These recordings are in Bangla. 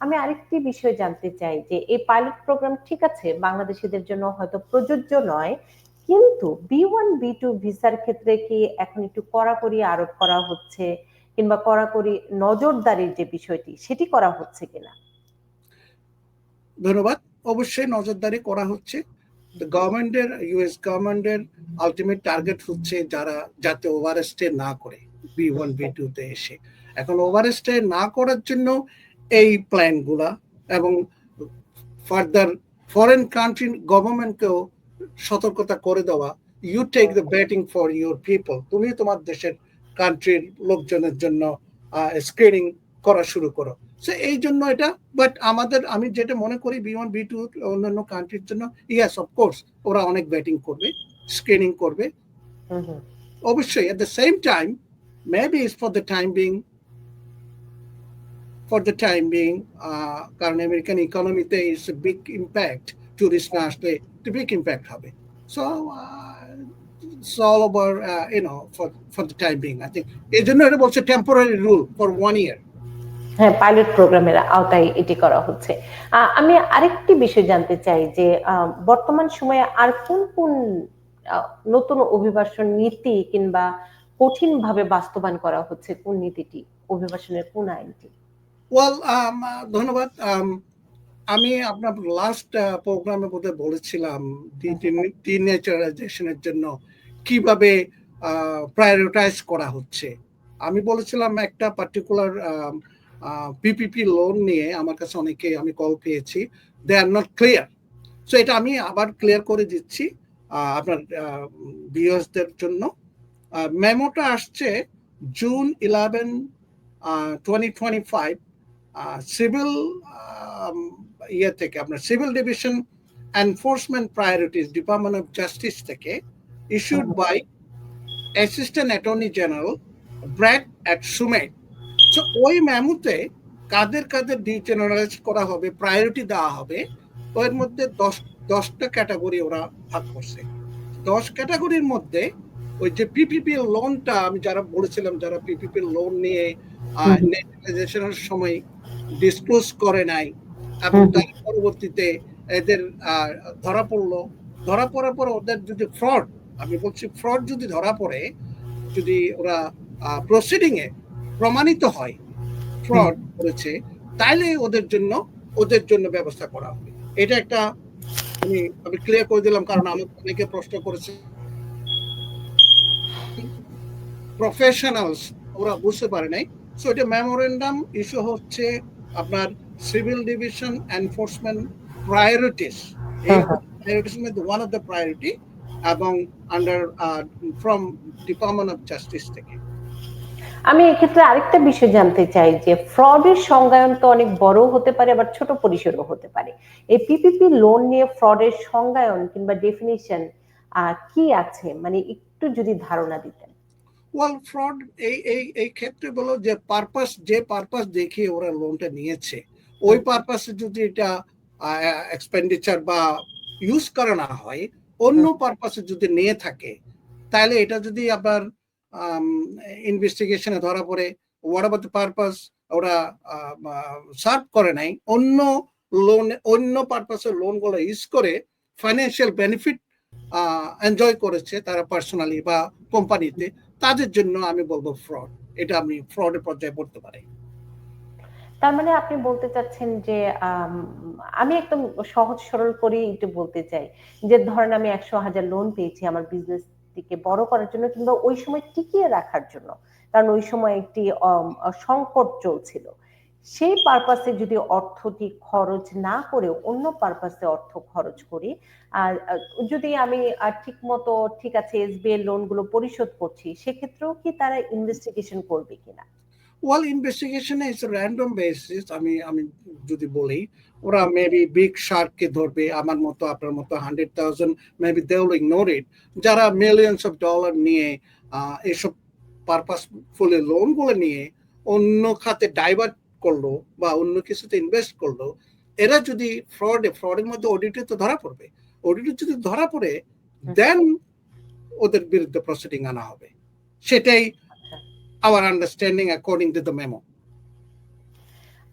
আমি আরেকটি বিষয় জানতে চাই যে, এই পাইলট প্রোগ্রাম ঠিক আছে? বাংলাদেশিদের জন্য হয়তো প্রযোজ্য নয়, কিন্তু বি ওয়ান বি টু ভিসার ক্ষেত্রে কি এখন একটু কড়াকড়ি আরোপ করা হচ্ছে কিংবা কড়াকড়ি নজরদারির যে বিষয়টি, সেটি করা হচ্ছে কিনা? ধন্যবাদ। অবশ্যই নজরদারি করা হচ্ছে। গভর্নমেন্টের ইউএস গভর্নমেন্টের আলটিমেট টার্গেট হচ্ছে যারা যাতে ওভারস্টে না করে বি ওয়ান বি টু তে এসে। এখন ওভারস্টে না করার জন্য এই প্ল্যানগুলা এবং ফার্দার ফরেন কান্ট্রি গভর্নমেন্টকেও সতর্কতা করে দেওয়া। You take the batting for your people তুমি তোমার দেশের কান্ট্রির লোকজনের জন্য স্ক্রিনিং করা শুরু করো। সো এই জন্য এটা বাট আমাদের আমি যেটা মনে করি বি ওয়ান বি টু অন্যান্য কান্ট্রির জন্য ইয়াস অফকোর্স ওরা অনেক ব্যাটিং করবে স্ক্রিনিং করবে। অবশ্যই at the same time maybe is for the time being for the time being কারণ আমেরিকান ইকোনমিতে এ বিগ ইম্প্যাক্ট না আসলে একটু বিগ ইম্প্যাক্ট হবে। So it's all over, uh, you know, for, for the time being. I think এই জন্য এটা বলছে temporary rule for one year হ্যাঁ পাইলট প্রোগ্রামের আওতায় এটি করা হচ্ছে। আমি আরেকটি বিষয় জানতে চাই যে বর্তমান সময়ে আর কোন কোন নতুন অভিবাসন নীতি কিংবা কঠিন ভাবে বাস্তবায়ন করা হচ্ছে কোন নীতিটি অভিবাসনের কোন আইনটি? ওয়েল ধন্যবাদ। আমি আপনার লাস্ট প্রোগ্রামে বোধহয় বলেছিলাম টিনেচারাইজেশনের জন্য কীভাবে প্রায়োরিটাইজ করা হচ্ছে। আমি বলেছিলাম একটা পার্টিকুলার পিপিপি লোন নিয়ে আমার কাছে অনেকে আমি কল পেয়েছি। They are not clear so এটা আমি আবার ক্লিয়ার করে দিচ্ছি আপনার বিএসদের জন্য। মেমোটা আসছে June eleven twenty twenty five civil ইয়ে থেকে আপনার civil division enforcement priorities Department of Justice থেকে issued by Assistant attorney general Brad at Sumet. So ওই মেমোতে কাদের কাদের ডিজেনারেলাইজ করা হবে প্রায়োরিটি দেওয়া হবে ওর মধ্যে দশ দশটা ক্যাটাগরি ওরা ভাগ করছে দশ ক্যাটাগরির মধ্যে ওই যে পিপিপি লোনটা আমি যারা বলেছিলাম যারা পিপিপি লোন নিয়ে ন্যাশনালাইজেশনের সময় ডিসক্লোজ করে নাই এবং তার পরবর্তীতে এদের ধরা পড়ল। ধরা পড়ার পর ওদের যদি ফ্রড আমি বলছি ফ্রড যদি ধরা পড়ে যদি ওরা প্রসিডিং এ প্রমাণিত হয় ফ্রড করেছে তাইলে ওদের জন্য ওদের জন্য ব্যবস্থা করা হবে। এটা একটা আমি আমি ক্লিয়ার করে দিলাম কারণ আমাকে অনেকে প্রশ্ন করেছে। প্রফেশনালস ওরা বুঝতে পারে নাই। সো এটা মেমোরেন্ডাম ইস্যু হচ্ছে আপনার সিভিল ডিভিশন এনফোর্সমেন্ট প্রায়োরিটিস এই মধ্যে ওয়ান অফ দ্য প্রায়োরিটি এবং under from Department of Justice থেকে। আমি এক্ষেত্রে আরেকটা বিষয় জানতে চাই যে ফ্রডের সংজ্ঞায়ন তো অনেক বড় হতে পারে আবার ছোট পরিসরও হতে পারে। এই পিপিপি লোন নিয়ে ফ্রডের সংজ্ঞায়ন কিংবা ডেফিনিশন কি আছে? মানে একটু যদি ধারণা দিতেন। ওয়েল ফ্রড এই এই এই ক্ষেত্রে বলো যে পারপাস যে পারপাস দেখে ওরা লোনটা নিয়েছে ওই পারপাসে যদি এটা এক্সপেন্ডিচার বা ইউজ করা না হয় অন্য পারপাসে যদি নিয়ে থাকে তাহলে এটা যদি আবার ইনভেস্টিগেশনে ধরা পড়ে হোয়াট অ্যাবাউট দ্য পারপাস ওরা সার্ভ করে নাই অন্য লোন অন্য পারপাসের লোনগুলো ইউজ করে ফাইন্যান্সিয়াল বেনিফিট এনজয় করেছে তারা পার্সোনালি বা কোম্পানিতে তাদের জন্য আমি বলব ফ্রড এটা আমি ফ্রডের পর্যায়ে পড়তে পারি। তার মানে আপনি বলতে চাচ্ছেন যে, আমি একদম সহজ সরল করে একটু বলতে চাই যে, ধরেন আমি একশো হাজার লোন পেয়েছি আমার বিজনেস থেকে বড় করার জন্য কিংবা ওই সময় টিকিয়ে রাখার জন্য। কারণ ওই সময় একটি সংকট চলছিল। সেই পারপাসে যদি অর্থটি খরচ না করে অন্য পারপাসে অর্থ খরচ করি, আর যদি আমি ঠিক মতো ঠিক আছে এসবিআই লোনগুলো পরিশোধ করছি, সেক্ষেত্রেও কি তারা ইনভেস্টিগেশন করবে কিনা? ওয়াল ইনভেস্টিগেশনে ইটস র্যান্ডম বেসিস আমি আমি যদি বলি, ওরা মেবি বিগ শার্ককে ধরবে, আমার মতো, আপনার মতো hundred thousand maybe they will ignore it যারা মিলিয়নস অফ ডলার নিয়ে এসব পারপাসফুলি লোনগুলো নিয়ে, অন্য খাতে ডাইভার্ট করল বা অন্য কিছুতে ইনভেস্ট করল এরা যদি ফ্রডে ফ্রডের মধ্যে অডিটে তো ধরা পড়বে অডিটে যদি ধরা পড়ে দেন ওদের বিরুদ্ধে প্রসিডিং আনা হবে সেটাই our understanding according to the memo.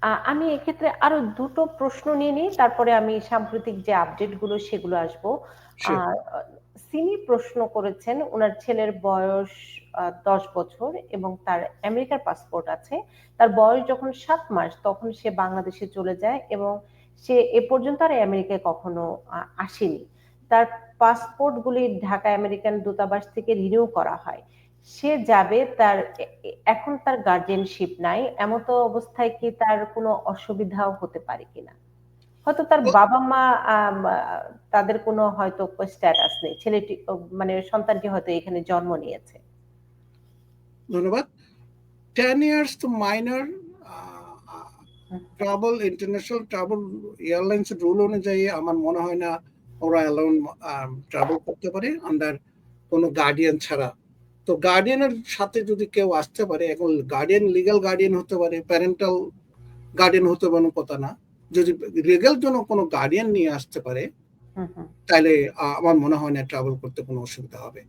আ আমি এক্ষেত্রে আরও দুটো প্রশ্ন নিয়ে নিই। তারপরে আমি সাম্প্রতিক যে আপডেটগুলো সেগুলো আসব। সিমি প্রশ্ন করেছেন ওনার ছেলের বয়স ১০ বছর এবং তার আমেরিকার পাসপোর্ট আছে। তার বয়স যখন ৭ মাস তখন সে বাংলাদেশে চলে যায় এবং সে এ পর্যন্ত আর আমেরিকায় কখনো আসেনি। তার পাসপোর্ট গুলি ঢাকা আমেরিকান দূতাবাস থেকে রিনিউ করা হয়। সে যাবে তার এখন তার গার্ডিয়ানশিপ নাই। এমত অবস্থায় কি তার কোনো অসুবিধাও হতে পারে কিনা? হয়তো তার বাবা-মা আম তাদের কোনো হয়তো স্ট্যাটাস নেই। ছেলেটি মানে সন্তানটি হয়তো এখানে জন্ম নিয়েছে। ধন্যবাদ। টেন ইয়ার্স তো minor. Travel international travel airlines rule অনুযায়ী আমার মনে হয় না ওরা অ্যালোন আ ট্রাভেল করতে পারে আন্ডার কোনো গার্ডিয়ান ছাড়া। তো গার্ডিয়ানের সাথে যদি কেউ আসতে পারে এখন গার্ডিয়ান লিগ্যাল গার্ডিয়ান হতে পারে, প্যারেন্টাল গার্ডিয়ান হতে পারে কথা না। যদি লিগাল জন্য কোনো গার্ডিয়ান নিয়ে আসতে পারে আ আমার মনে হয় না ট্রাভেল করতে কোনো অসুবিধা হবে।